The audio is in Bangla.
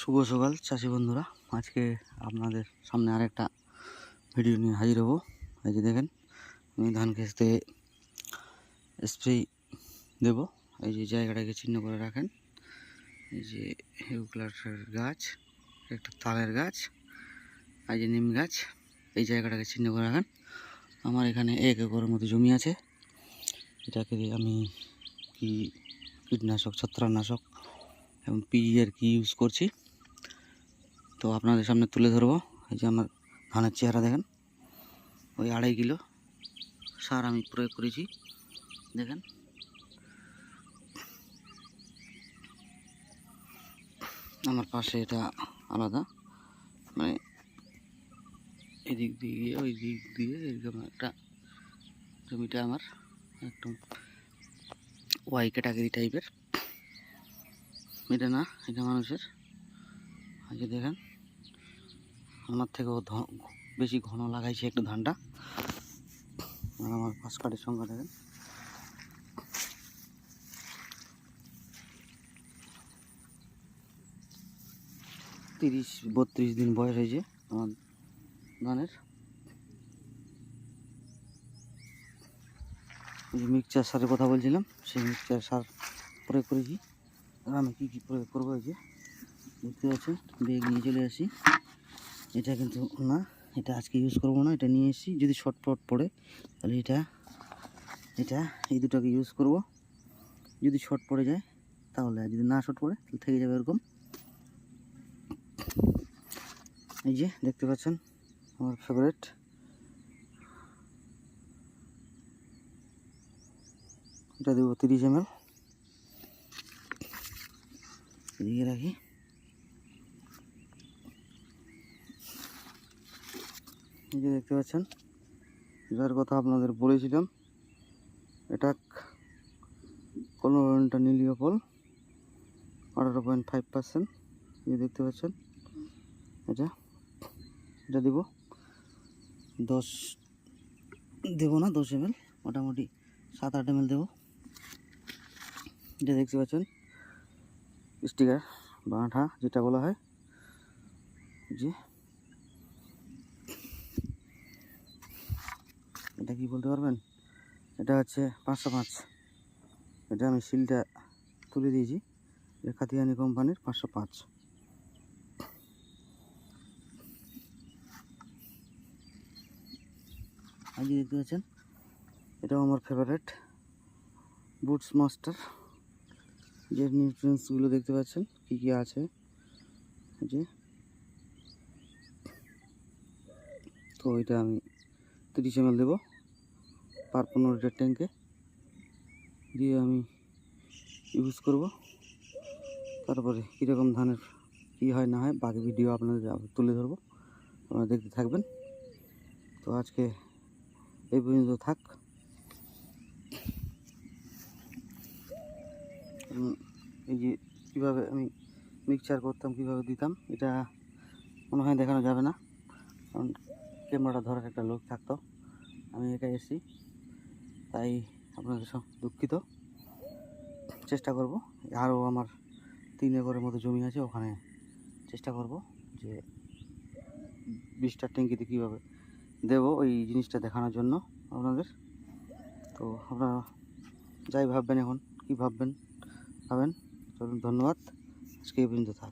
শুভ সকাল, চাষি বন্ধুরা। আজকে আপনাদের সামনে আরেকটা ভিডিও নিয়ে হাজির হব। এই যে দেখেন, আমি ধান খেতে স্প্রে দেব। এই যে জায়গাটাকে চিহ্ন করে রাখেন। এই যে ইউক্লাটের গাছ, একটা তালের গাছ, এই যে নিম গাছ, এই জায়গাটাকে চিহ্ন করে রাখেন। আমার এখানে এক একরের মতো জমি আছে। এটাকে আমি কি কীটনাশক, ছত্রাকনাশক এবং পিই আর কি ইউজ করছি? তো আপনাদের সামনে তুলে ধরবো। এই যে আমার ধানের চেহারা দেখেন, ওই আড়াই কিলো সার আমি প্রয়োগ করেছি, দেখেন। আমার পাশে এটা আলাদা মানে এদিক দিয়ে, ওই দিক দিয়ে এরকম একটা জমিটা আমার, একদম ওয়াই ক্যাটাগরি টাইপের এটা না, এটা মানুষের। আজকে দেখেন আমার থেকেও বেশি ঘন লাগাইছে একটু ধানটা। আমার পাঁচ কাঠের সংখ্যা দেখেন। তিরিশ, বত্রিশ দিন বয়স হয়েছে আমার ধানের। যে মিক্সচার সারের কথা বলছিলাম, সেই মিক্সচার সার প্রয়োগ করেছি। আর আমি কী কী প্রয়োগ করব এই যে, দেখতে পাচ্ছেন, বেগ নিয়ে চলে আসি। এটা কিন্তু না, এটা আজকে ইউজ করব না, এটা নিয়ে এসেছি। যদি শর্টপট পড়ে, তাহলে এটা এটা, এই দুটোকে ইউজ করব। যদি শর্ট পড়ে যায়, তাহলে আর যদি না শর্ট পড়ে, তাহলে থেকে যাবে এরকম। এই যে, দেখতে পাচ্ছেন, আমার ফেভারিট এটা দেবো তিরিশ এম এল এদিকে রাখি। এই যে দেখতে পাচ্ছেন, যার কথা আপনাদের বলেছিলাম, এটা কলোরেন্টা নীলিয়পল আঠারো পয়েন্ট ফাইভ পার্সেন্ট, এই দেখতে পাচ্ছেন, এটা এটা দেব, দশ দেবো না, দশ এম মোটামুটি সাত আট এম দেবো। এটা দেখতে পাচ্ছেন, স্টিকার বা আঠা, যেটা বলা হয় যে এটা কি বলতে পারবেন? এটা হচ্ছে পাঁচশো পাঁচ। এটা আমি সিলটা তুলে দিয়েছি। এটা খাতিয়ানি কোম্পানির পাঁচশো পাঁচ। আজকে দেখতে পাচ্ছেন? এটাও আমার ফেভারেট বুটস মাস্টার যে নিউট্রিয়েন্টসগুলো দেখতে পাচ্ছেন, কী কী আছে? যে। তো এটা আমি তিরিশ এম দেবো। পার পনেরো লিটার ট্যাঙ্কে দিয়ে আমি ইউজ করব। তারপরে কীরকম ধানের কী হয় না হয় বাকি ভিডিও আপনাদের তুলে ধরবো। আপনারা দেখতে থাকবেন। তো আজকে এই পর্যন্ত থাক। এই যে কীভাবে আমি মিক্সচার করতাম, কীভাবে দিতাম, এটা মনে হয় দেখানো যাবে না। কারণ ক্যামেরাটা ধরার একটা লোক থাকতো। আমি একাই এসেছি। তাই আপনাদের সব দুঃখিত। চেষ্টা করব। আরও আমার তিন একরের মতো জমি আছে, ওখানে চেষ্টা করব যে বিশটা ট্যাঙ্কিতে কীভাবে দেবো ওই জিনিসটা দেখানোর জন্য আপনাদের। তো আপনারা যাই ভাববেন এখন, কী ভাববেন, ভাবেন, চলুন ধন্যবাদ। আজকে এই পর্যন্ত থাক।